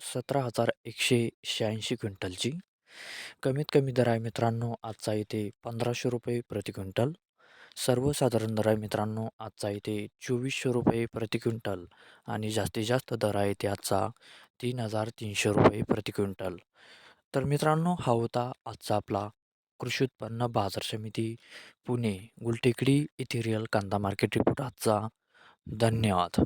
सतरा हजार एकशे शहाऐंशी क्विंटलची. कमीत कमी दर आहे मित्रांनो आजचा इथे पंधराशे रुपये प्रति क्विंटल. सर्वसाधारण दर आहे मित्रांनो आजचा इथे चोवीसशे रुपये प्रति क्विंटल आणि जास्तीत जास्त दर आहे ते आजचा तीन हजार तीनशे रुपये प्रति क्विंटल. तर मित्रांनो हा होता आजचा आपला कृषी उत्पन्न बाजार समिती पुणे गुलटेकडी इथिरियल कांदा मार्केट रिपोर्ट आजचा. धन्यवाद.